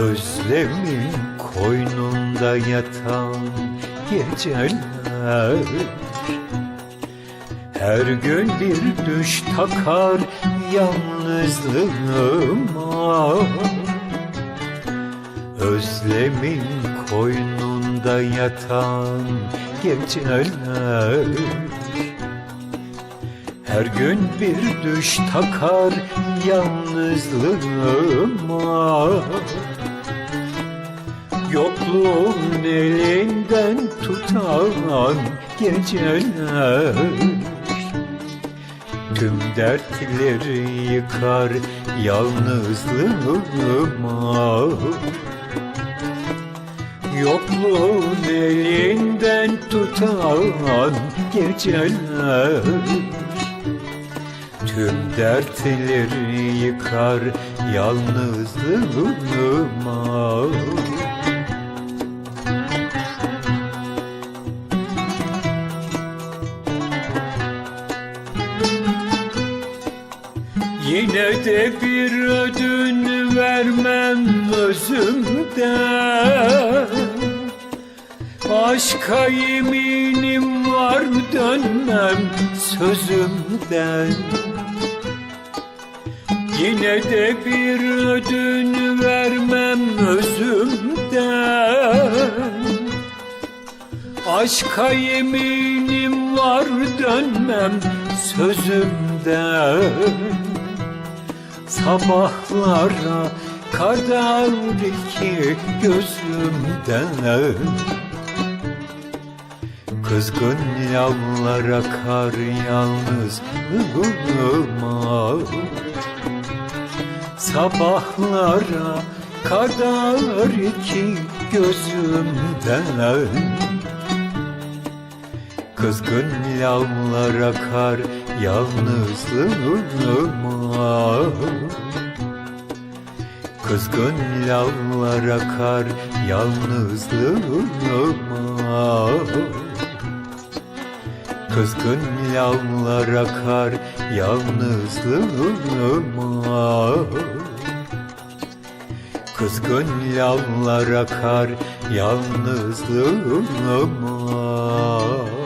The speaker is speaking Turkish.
Özlemin koynunda yatan geceler. Her gün bir düş takar yalnızlığıma Özlemin koynunda yatan geceler. Her gün bir düş takar yalnızlığıma Yokluğun elinden tutan geceler. Tüm dertleri yıkar yalnızlığıma Yokluğun elinden tutan geceler. Tüm dertleri yıkar yalnızlığıma Yine de bir ödün vermem özümden. Aşka yeminim var dönmem sözümden. Yine de bir ödün vermem özümden. Aşka yeminim var dönmem sözümden Sabahlara kadar iki gözümden. Kızgın yavlar akar yalnızlığıma Sabahlara kadar iki gözümden. Kızgın yavlar akar yalnızlığıma Kızgın yavlar akar yalnızlığıma Kızgın yavlar akar yalnızlığıma Kızgın yavlar akar yalnızlığıma